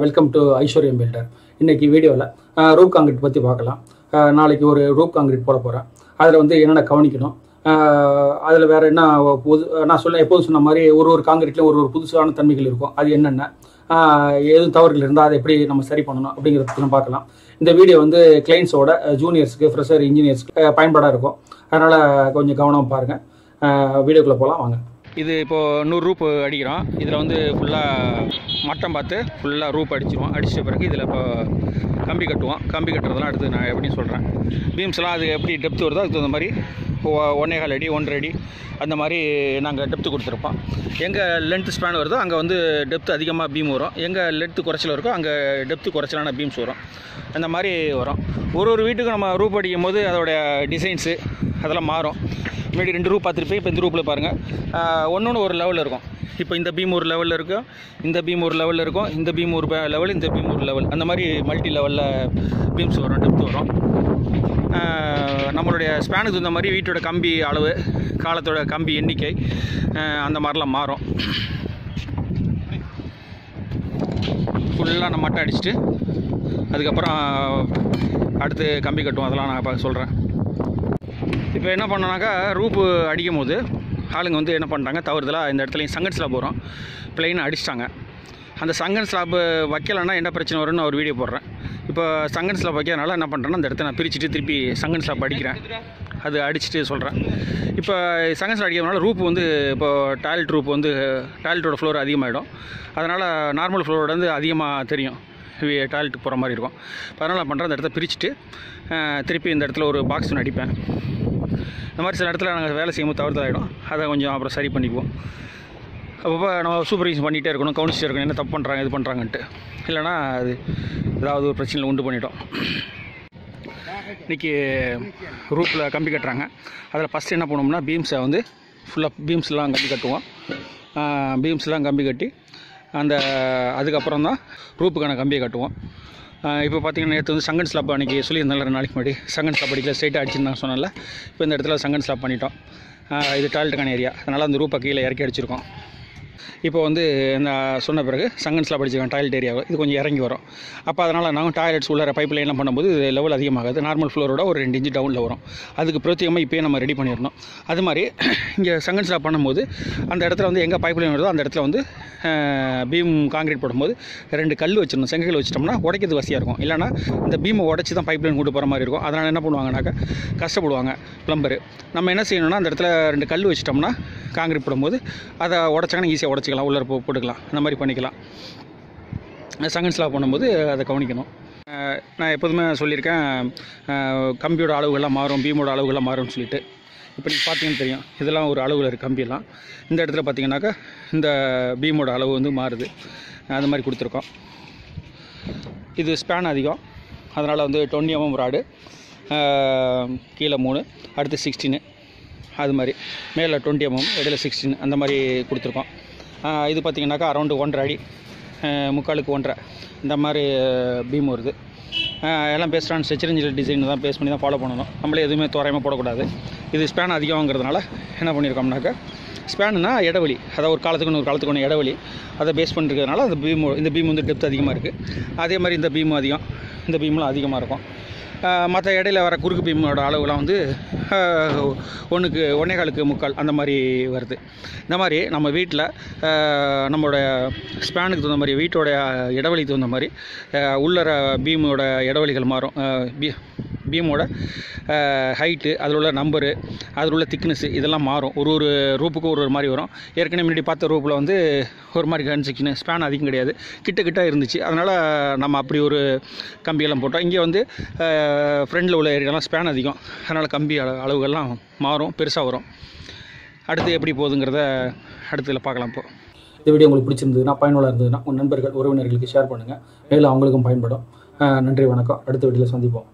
Welcome to ஐஸ்வர்யம் filter இன்றைக்கி வீடியோவில் ரூப் காங்கிரீட் பற்றி பார்க்கலாம். நாளைக்கு ஒரு ரூப் காங்கிரீட் போட போகிறேன் அதில் வந்து என்னென்ன கவனிக்கணும்? அதில் வேறு என்ன புது நான் சொல்ல எப்போதும் சொன்ன மாதிரி ஒரு ஒரு காங்கிரீட்லையும் ஒரு ஒரு புதுசான தன்மைகள் இருக்கும். அது என்னென்ன? எதுவும் தவறுகள் இருந்தால் அதை எப்படி நம்ம சரி பண்ணணும் அப்படிங்கிறத பற்றி நம்ம பார்க்கலாம். இந்த வீடியோ வந்து கிளைண்ட்ஸோட ஜூனியர்ஸ்க்கு ஃப்ரெஷர் இன்ஜினியர்ஸ்க்கு பயன்பாடாக இருக்கும். அதனால் கொஞ்சம் கவனமாக பாருங்கள் வீடியோக்குள்ளே போகலாம் வாங்க. இது இப்போது நூறு ரூப் அடிக்கிறோம். இதில் வந்து ஃபுல்லாக மட்டம் பார்த்து ஃபுல்லாக ரூப் அடிச்சிருவோம். அடித்த பிறகு இதில் இப்போ கம்பி கட்டுவோம். கம்பி கட்டுறதெல்லாம் அடுத்து நான் எப்படின்னு சொல்கிறேன் பீம்ஸ்லாம் அது எப்படி டெப்த் வருதோ அதுக்கு தகுந்த மாதிரி ஒன்னே கால் அடி ஒன்றரை அடி அந்த மாதிரி நாங்கள் டெப்த்து கொடுத்துருப்போம். எங்கே லென்த் ஸ்பேன் வருதோ அங்கே வந்து டெப்த் அதிகமாக பீம் வரும். எங்கே லென்த்து குறைச்சல் இருக்கோ அங்கே டெப்த்து குறைச்சலான பீம்ஸ் வரும். அந்த மாதிரி வரும். ஒரு ஒரு வீட்டுக்கும் நம்ம ரூப் அடிக்கும் போது அதோடைய டிசைன்ஸு அதெல்லாம் மாறும். முன்னாடி ரெண்டு ரூப் பார்த்துருப்பேன் இப்போ இந்த ரூப்பில் பாருங்கள் ஒன்று ஒன்று ஒரு லெவலில் இருக்கும். இப்போ இந்த பீம் ஒரு லெவலில் இருக்கும் இந்த பீம் ஒரு லெவலில் இருக்கும் இந்த பீம் ஒரு லெவல் இந்த பீம் ஒரு லெவல் அந்த மாதிரி மல்டி லெவலில் பீம்ஸ் வரும் டெப்த் வரும். நம்மளுடைய ஸ்பேனுக்கு தகுந்த மாதிரி வீட்டோட கம்பி அளவு காலத்தோட கம்பி எண்ணிக்கை அந்த மாதிரிலாம் மாறும். ஃபுல்லாக நம்ம மட்டை அடிச்சுட்டு அதுக்கப்புறம் அடுத்து கம்பி கட்டுவோம். அதெல்லாம் நான் இப்போ சொல்கிறேன் இப்போ என்ன பண்ணோன்னாக்கா ரூப்பு அடிக்கும் போது ஆளுங்க வந்து என்ன பண்ணுறாங்க தவறுதலாக இந்த இடத்துலையும் சங்கன் ஸ்லாப் வரும். பிளெயின் அடிச்சிட்டாங்க. அந்த சங்கன் ஸ்லாப் வைக்கலைன்னா என்ன பிரச்சனை வரும்னு ஒரு வீடியோ போடுறேன். இப்போ சங்கன் ஸ்லாப் வைக்கிறதுனால என்ன பண்ணுறேன்னா அந்த இடத்த நான் பிரிச்சுட்டு திருப்பி சங்கன் ஸ்லாப் அடிக்கிறேன். அது அடிச்சுட்டு சொல்கிறேன் இப்போ சங்கன் ஸ்லாப் அடிக்கிறதுனால ரூப் வந்து இப்போ டாய்லெட் ரூப் வந்து டாய்லெட்டோட ஃப்ளோர் அதிகமாகிடும் அதனால் நார்மல் ஃப்ளோரோட வந்து அதிகமாக தெரியும். டாய்லெட்டுக்கு போகிற மாதிரி இருக்கும். அதனால் பண்ணுறேன் அந்த இடத்த பிரிச்சுட்டு திருப்பி இந்த இடத்துல ஒரு பாக்ஸ் ஒன்று அடிப்பேன். இந்த மாதிரி சில இடத்துல நாங்கள் வேலை செய்யும்போது தவறுதலாகிடும் அதை கொஞ்சம் அப்புறம் சரி பண்ணிக்குவோம். அப்பப்போ நம்ம சூப்பர்விஷன் பண்ணிகிட்டே இருக்கணும் கவனிச்சுட்டே இருக்கணும். என்ன தப்பு பண்ணுறாங்க இது பண்ணுறாங்கன்ட்டு இல்லைனா அது ஏதாவது ஒரு பிரச்சனையில் உண்டு பண்ணிட்டோம் இன்றைக்கி ரூப்பில் கம்பி கட்டுறாங்க. அதில் ஃபஸ்ட்டு என்ன பண்ணோம்னா பீம்ஸை வந்து ஃபுல்லாக பீம்ஸ்லாம் கம்பி கட்டுவோம். பீம்ஸ்லாம் கம்பி கட்டி அந்த அதுக்கப்புறம் தான் ரூப்புக்கான கம்பியை கட்டுவோம். இப்போ பார்த்தீங்கன்னா நேற்று வந்து சங்கன் ஸ்லாப் அன்றைக்கி சொல்லியிருந்தால ரெண்டு நாளைக்கு முன்னாடி. சங்கன் ஸ்லாப் அடிக்கல ஸ்ட்ரைட்டாக அடிச்சிருந்தாங்க சொன்னால இப்போ இந்த இடத்துல சங்கன் ஸ்லாப் பண்ணிட்டோம். இது டாய்லெட்டுக்கான ஏரியா அதனால் அந்த ரூப்பை கீழே இறக்கி அடிச்சிருக்கோம். இப்போ வந்து நான் சொன்ன பிறகு சங்கன்ஸில் ஸ்லாப் டாய்லெட் ஏரியாவை இது கொஞ்சம் இறங்கி வரும். அப்போ அதனால் நாங்கள் டாய்லெட்ஸ் உள்ள பைப் லைன்லாம் பண்ணும்போது இது லெவல் அதிகமாகாது. நார்மல் ஃப்ளோரோட ஒரு ரெண்டு இன்ச்சு டவுனில் வரும். அதுக்கு பிரத்யேகமாக இப்போயே நம்ம ரெடி பண்ணிடணும். அது மாதிரி இங்கே சங்கன்ஸில் பண்ணும்போது அந்த இடத்துல வந்து எங்கே பைப் லைன் வருதோ அந்த இடத்துல வந்து பீம் காங்கிரீட் போடும்போது ரெண்டு கல் வச்சிடணும். செங்கல் வச்சிட்டோம்னா உடைக்கிறது வசதியாக இருக்கும். இல்லைனா இந்த பீமை உடச்சி தான் பைப் லைன் கொண்டு போகிற மாதிரி இருக்கும். அதனால் என்ன பண்ணுவாங்கனாக்கா கஷ்டப்படுவாங்க ப்ளம்பரு நம்ம என்ன செய்யணும்னா அந்த இடத்துல ரெண்டு கல் வச்சிட்டோம்னா காங்கிரீட் போடும்போது அதை உடச்சாங்கன்னா ஈஸியாக உடச்சிக்கலாம் உள்ளே போ போட்டுக்கலாம். அந்த மாதிரி பண்ணிக்கலாம். செகண்ட்ஸ்லாம் ஸ்லாப் பண்ணும்போது அதை கவனிக்கணும். நான் எப்போதுமே சொல்லியிருக்கேன் கம்பியோட அளவுகள்லாம் மாறும் பீமோட அளவுகள்லாம் மாறும்னு சொல்லிட்டு. இப்போ நீங்கள் பார்த்தீங்கன்னு தெரியும் இதெல்லாம் ஒரு அளவில் இருக்குது கம்பியெல்லாம். இந்த இடத்துல பார்த்தீங்கன்னாக்கா இந்த பீமோட அளவு வந்து மாறுது. அது மாதிரி கொடுத்துருக்கோம். இது ஸ்பேன் அதிகம். அதனால் வந்து டுவெண்ட்டி எம்எம் ராடு கீழே மூணு அடுத்து சிக்ஸ்டீனு அது மாதிரி. மேலே டுவெண்ட்டி எம்எம் mm, இடையில சிக்ஸ்டீன் அந்த மாதிரி கொடுத்துருக்கோம். இது பார்த்திங்கனாக்கா அரௌண்டு ஒன்றரை அடி முக்காலுக்கு ஒன்றரை. இந்த மாதிரி பீம் வருது. எல்லாம் பேஸ்ட் ஆன் ஸ்ட்ரெச்சரிஞ்சில் டிசைன் தான் பேஸ் பண்ணி தான் ஃபாலோ பண்ணணும். நம்மளே எதுவுமே தோராயமாக போடக்கூடாது. இது ஸ்பேன் அதிகங்கிறதுனால என்ன பண்ணியிருக்கோம்னாக்கா ஸ்பேனுனா இடைவெளி அதாவது ஒரு காலத்துக்கு ஒரு காலத்துக்கு ஒன்று இடைவெளி அதை பேஸ் பண்ணிருக்கிறதுனால அந்த பீம் இந்த பீம் வந்து டெப்த் அதிகமாக இருக்குது அதே மாதிரி இந்த பீமும் அதிகம் இந்த பீம்லாம் அதிகமாக இருக்கும். மற்ற இடையில வர குறுக்கு பீமோட அளவுலாம் வந்து ஒன்றுக்கு ஒன்னேகாலுக்கு முக்கால் அந்த மாதிரி வருது. இந்த மாதிரி நம்ம வீட்டில் நம்மளோட ஸ்பேனுக்கு தகுந்த மாதிரி வீட்டோட இடைவெளிக்கு தகுந்த மாதிரி உள்ளர பீமோட இடைவெளிகள் மாறும். பீ பீமோட ஹைட்டு அதில் உள்ள நம்பரு அதில் உள்ள திக்னஸ்ஸு இதெல்லாம் மாறும். ஒரு ஒரு ரூப்புக்கும் ஒரு ஒரு மாதிரி வரும். ஏற்கனவே முன்னாடி பார்த்த ரூப்பில் வந்து ஒரு மாதிரி கன்ஸ்ட்ரக்ஷனு ஸ்பேன் அதிகம் கிடையாது. கிட்ட கிட்ட இருந்துச்சு. அதனால் நம்ம அப்படி ஒரு கம்பியெல்லாம் போட்டோம். இங்கே வந்து ஃப்ரெண்டில் உள்ள ஏரியாலாம் ஸ்பேன் அதிகம். அதனால் கம்பி அள- அளவுகள்லாம் மாறும் பெருசாக வரும். அடுத்து எப்படி போகுதுங்கிறத அடுத்ததில் பார்க்கலாம் இப்போ. இந்த வீடியோ உங்களுக்கு பிடிச்சிருந்ததுன்னா பயனுள்ள இருந்ததுன்னா உங்கள் நண்பர்கள் உறவினர்களுக்கு ஷேர் பண்ணுங்கள் மேலும் அவங்களுக்கும் பயன்படும். நன்றி வணக்கம். அடுத்த வீடியோவில் சந்திப்போம்.